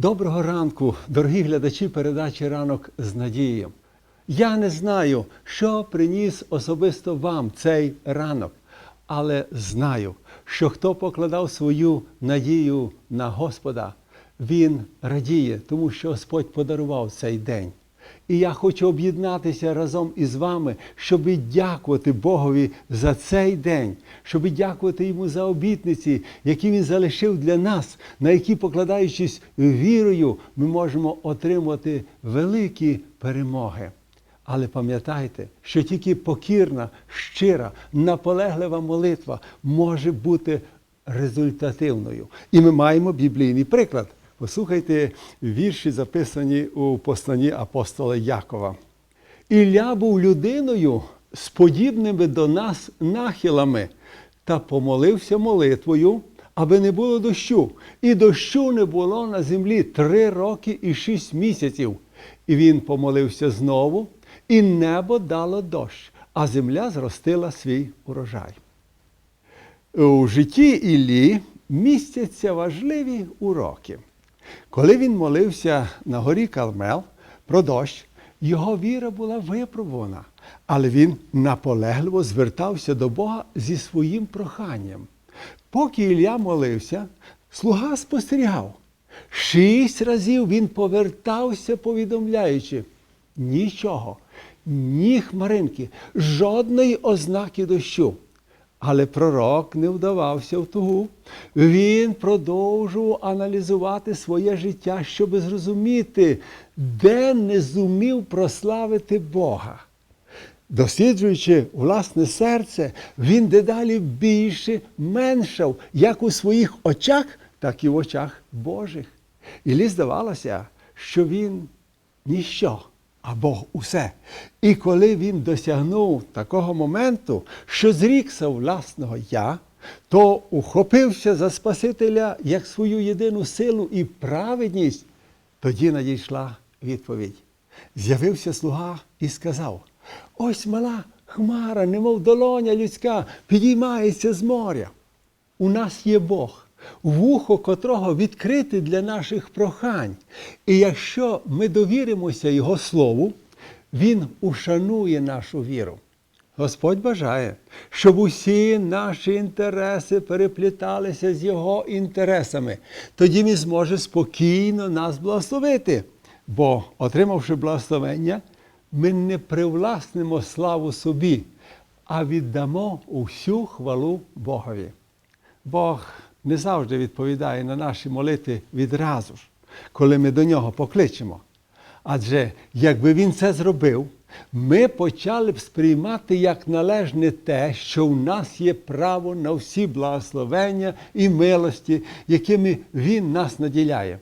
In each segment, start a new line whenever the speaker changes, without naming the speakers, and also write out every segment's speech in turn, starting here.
Доброго ранку, дорогі глядачі передачі Ранок з надією. Я не знаю, що приніс особисто вам цей ранок, але знаю, що хто покладав свою надію на Господа, він радіє, тому що Господь подарував цей день. І я хочу об'єднатися разом із вами, щоб дякувати Богові за цей день, щоб дякувати йому за обітниці, які він залишив для нас, на які, покладаючись вірою, ми можемо отримати великі перемоги. Але пам'ятайте, що тільки покірна, щира, наполеглива молитва може бути результативною. І ми маємо біблійний приклад. Послухайте вірші, записані у посланні апостола Якова. Ілля був людиною з подібними до нас нахилами та помолився молитвою, аби не було дощу. І дощу не було на землі три роки і шість місяців. І він помолився знову, і небо дало дощ, а земля зростила свій урожай. У житті Іллі містяться важливі уроки. Коли він молився на горі Кармел про дощ, його віра була випробувана, але він наполегливо звертався до Бога зі своїм проханням. Поки Ілля молився, слуга спостерігав. Шість разів він повертався, повідомляючи нічого, ні хмаринки, жодної ознаки дощу. Але пророк не вдавався в тугу. Він продовжував аналізувати своє життя, щоб зрозуміти, де не зумів прославити Бога. Досліджуючи власне серце, він дедалі більше меншав як у своїх очах, так і в очах Божих. Іллі здавалося, що він ніщо, а Бог усе. І коли він досягнув такого моменту, що зрікся власного я, то ухопився за Спасителя як свою єдину силу і праведність, тоді надійшла відповідь. З'явився слуга і сказав: ось мала хмара, немов долоня людська, підіймається з моря. У нас є Бог, вухо котрого відкрите для наших прохань. І якщо ми довіримося Його Слову, Він ушанує нашу віру. Господь бажає, щоб усі наші інтереси перепліталися з Його інтересами. Тоді Він зможе спокійно нас благословити. Бо, отримавши благословення, ми не привласнимо славу собі, а віддамо усю хвалу Богові. Бог не завжди відповідає на наші молитви відразу ж, коли ми до нього покличемо. Адже якби він це зробив, ми почали б сприймати як належне те, що в нас є право на всі благословення і милості, якими він нас наділяє.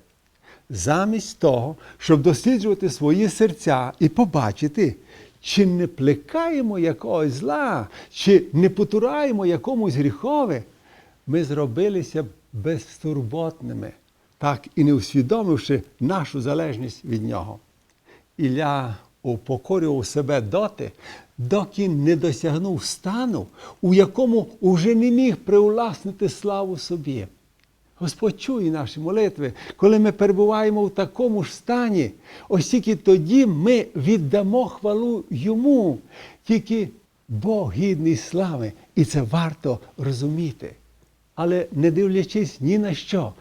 Замість того, щоб досліджувати свої серця і побачити, чи не плекаємо якогось зла, чи не потураємо якомусь гріхове, ми зробилися безтурботними, так і не усвідомивши нашу залежність від нього. Ілля упокорював себе доти, доки не досягнув стану, у якому уже не міг привласнити славу собі. Господь чує наші молитви, коли ми перебуваємо в такому ж стані, ось тільки тоді ми віддамо хвалу йому, тільки Бог гідний слави, і це варто розуміти. Але не дивлячись ні на що,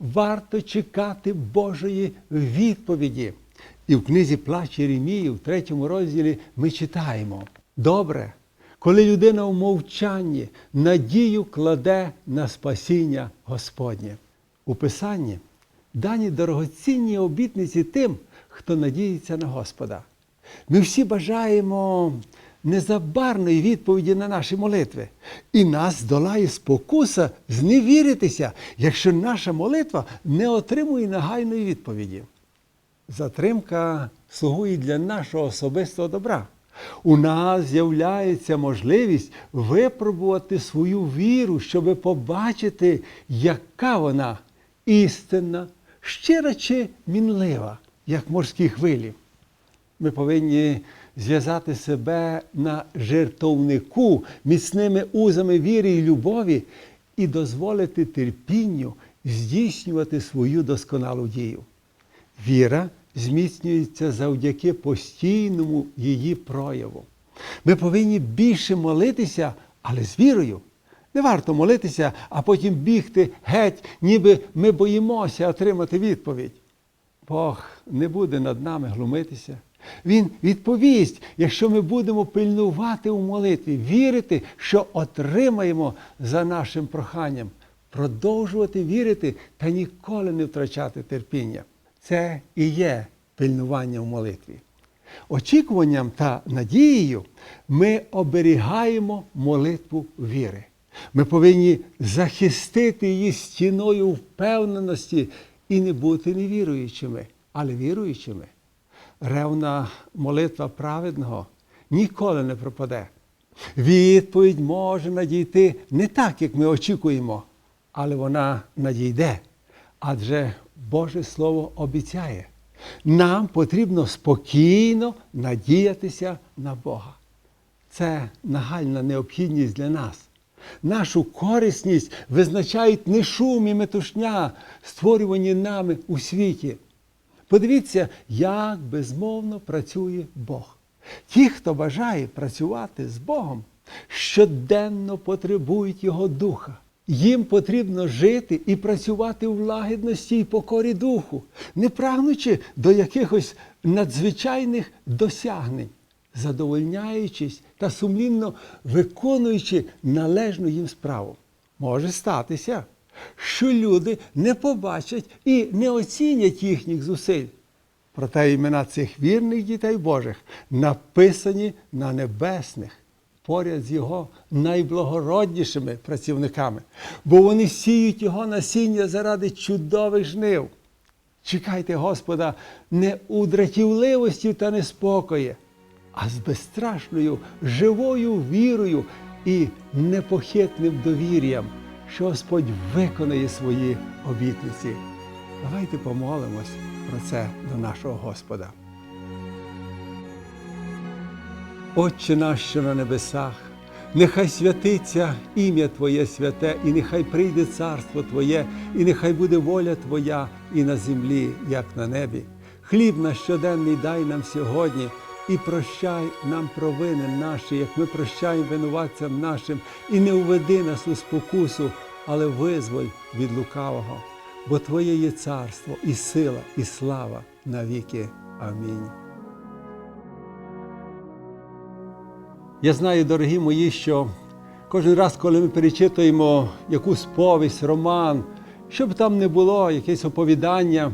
варто чекати Божої відповіді. І в книзі Плач Єремії, в третьому розділі, ми читаємо: добре, коли людина в мовчанні надію кладе на спасіння Господнє. У Писанні дані дорогоцінні обітниці тим, хто надіється на Господа. Ми всі бажаємо незабарної відповіді на наші молитви. І нас долає спокуса зневіритися, якщо наша молитва не отримує нагайної відповіді. Затримка слугує для нашого особистого добра. У нас з'являється можливість випробувати свою віру, щоб побачити, яка вона істинна, щира чи мінлива, як морські хвилі. Ми повинні зв'язати себе на жертовнику міцними узами віри і любові і дозволити терпінню здійснювати свою досконалу дію. Віра зміцнюється завдяки постійному її прояву. Ми повинні більше молитися, але з вірою. Не варто молитися, а потім бігти геть, ніби ми боїмося отримати відповідь. Бог не буде над нами глумитися. Він відповість, якщо ми будемо пильнувати у молитві, вірити, що отримаємо за нашим проханням, продовжувати вірити та ніколи не втрачати терпіння. Це і є пильнування в молитві. Очікуванням та надією ми оберігаємо молитву віри. Ми повинні захистити її стіною впевненості і не бути невіруючими, але віруючими. Ревна молитва праведного ніколи не пропаде. Відповідь може надійти не так, як ми очікуємо, але вона надійде. Адже Боже Слово обіцяє. Нам потрібно спокійно надіятися на Бога. Це нагальна необхідність для нас. Нашу корисність визначають не шум і метушня, створювані нами у світі. Подивіться, як безмовно працює Бог. Ті, хто бажає працювати з Богом, щоденно потребують Його духа. Їм потрібно жити і працювати в лагідності і покорі духу, не прагнучи до якихось надзвичайних досягнень, задовольняючись та сумлінно виконуючи належну їм справу. Може статися, що люди не побачать і не оцінять їхніх зусиль. Проте імена цих вірних дітей Божих написані на небесних, поряд з його найблагороднішими працівниками, бо вони сіють його насіння заради чудових жнив. Чекайте Господа не у дратівливості та неспокої, а з безстрашною живою вірою і непохитним довір'ям, що Господь виконає свої обітниці. Давайте помолимось про це до нашого Господа. Отче наш, що на небесах, нехай святиться ім'я Твоє святе, і нехай прийде царство Твоє, і нехай буде воля Твоя і на землі, як на небі. Хліб наш щоденний дай нам сьогодні і прощай нам провини наші, як ми прощаємо винуватцям нашим, і не уведи нас у спокусу, але визволь від лукавого. Бо Твоє є царство, і сила, і слава навіки. Амінь. Я знаю, дорогі мої, що кожен раз, коли ми перечитуємо якусь повість, роман, що б там не було, якесь оповідання,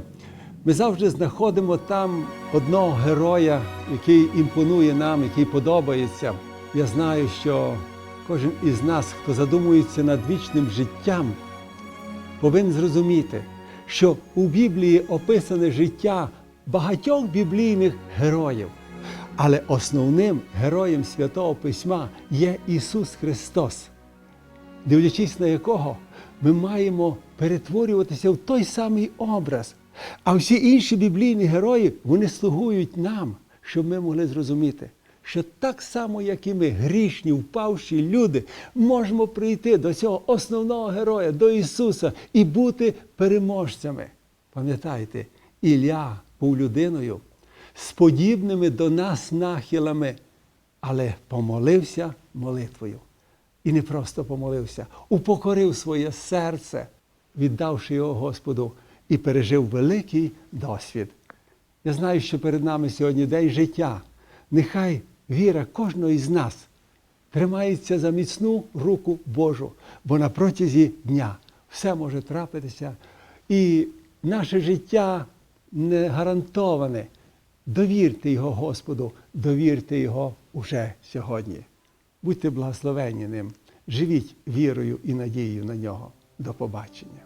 ми завжди знаходимо там одного героя, який імпонує нам, який подобається. Я знаю, що кожен із нас, хто задумується над вічним життям, повинен зрозуміти, що у Біблії описане життя багатьох біблійних героїв. Але основним героєм Святого Письма є Ісус Христос, дивлячись на якого ми маємо перетворюватися в той самий образ. А всі інші біблійні герої вони слугують нам, щоб ми могли зрозуміти, що так само, як і ми, грішні, впавші люди, можемо прийти до цього основного героя, до Ісуса і бути переможцями. Пам'ятайте, Ілля був людиною з подібними до нас нахилами, але помолився молитвою. І не просто помолився, упокорив своє серце, віддавши його Господу, і пережив великий досвід. Я знаю, що перед нами сьогодні день життя. Нехай віра кожного із нас тримається за міцну руку Божу, бо на протязі дня все може трапитися, і наше життя не гарантоване. Довірте його Господу, довірте його уже сьогодні. Будьте благословені ним, живіть вірою і надією на нього. До побачення.